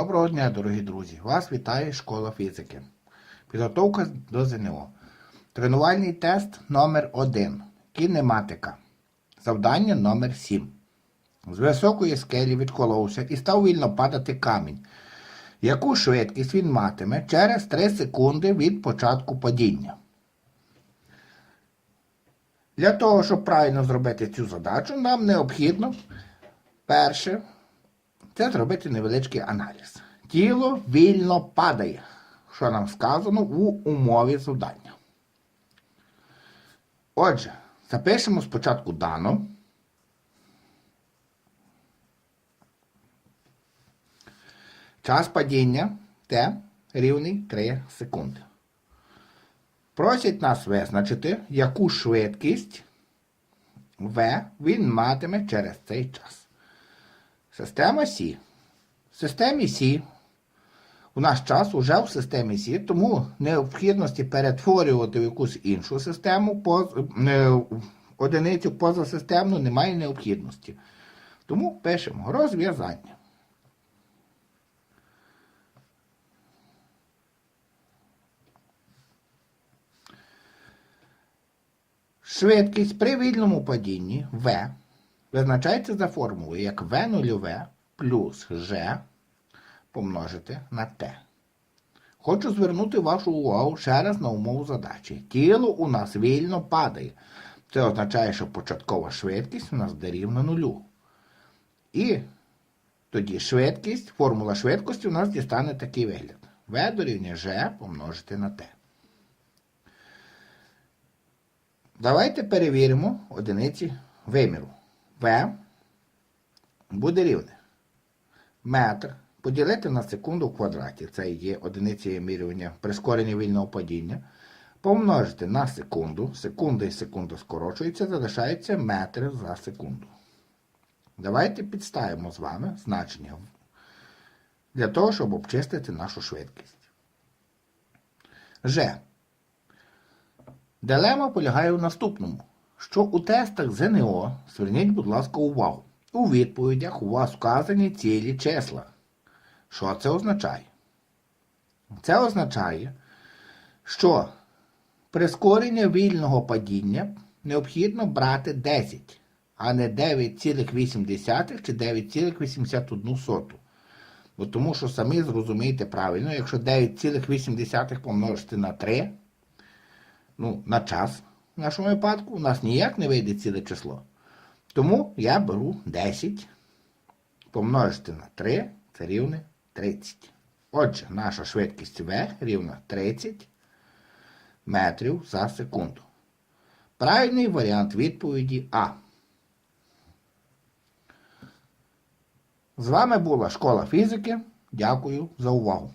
Доброго дня, дорогі друзі! Вас вітає школа фізики. Підготовка до ЗНО. Тренувальний тест номер 1 Кінематика. Завдання номер 7 З високої скелі відколовся і став вільно падати камінь. Яку швидкість він матиме через 3 секунди від початку падіння? Для того, щоб правильно зробити цю задачу, нам необхідно перше це зробити невеличкий аналіз. Тіло вільно падає, що нам сказано у умові завдання. Отже, запишемо спочатку дано. Час падіння Т рівний 3 секунди. Просять нас визначити, яку швидкість В він матиме через цей час. Система Сі. В системі Сі у наш час уже в системі Сі, тому необхідності перетворювати в якусь іншу систему поз- одиницю позасистемну немає необхідності. Тому пишемо розв'язання. Швидкість при вільному падінні V визначається за формулою як V нульове плюс G помножити на T. Хочу звернути вашу увагу ще раз на умову задачі. Тіло у нас вільно падає. Це означає, що початкова швидкість у нас дорівнює нулю. І тоді швидкість, формула швидкості у нас дістане такий вигляд. V дорівнює G помножити на T. Давайте перевіримо одиниці виміру. В буде рівне. Метр поділити на секунду в квадраті. Це є одиниці вимірювання прискорення вільного падіння. Помножити на секунду. Секунда і секунда скорочується, залишається метри за секунду. Давайте підставимо з вами значення для того, щоб обчистити нашу швидкість. Ж. Дилема полягає в наступному, що у тестах ЗНО, зверніть, будь ласка, увагу. У відповідях у вас вказані цілі числа. Що це означає? Це означає, що прискорення вільного падіння необхідно брати 10, а не 9,8 чи 9,81. Бо тому що самі зрозумієте правильно, якщо 9,8 помножити на 3, ну, на час в нашому випадку, у нас ніяк не вийде ціле число. Тому я беру 10 помножити на 3, це рівне 30. Отже, наша швидкість V рівна 30 метрів за секунду. Правильний варіант відповіді А. З вами була школа фізики. Дякую за увагу.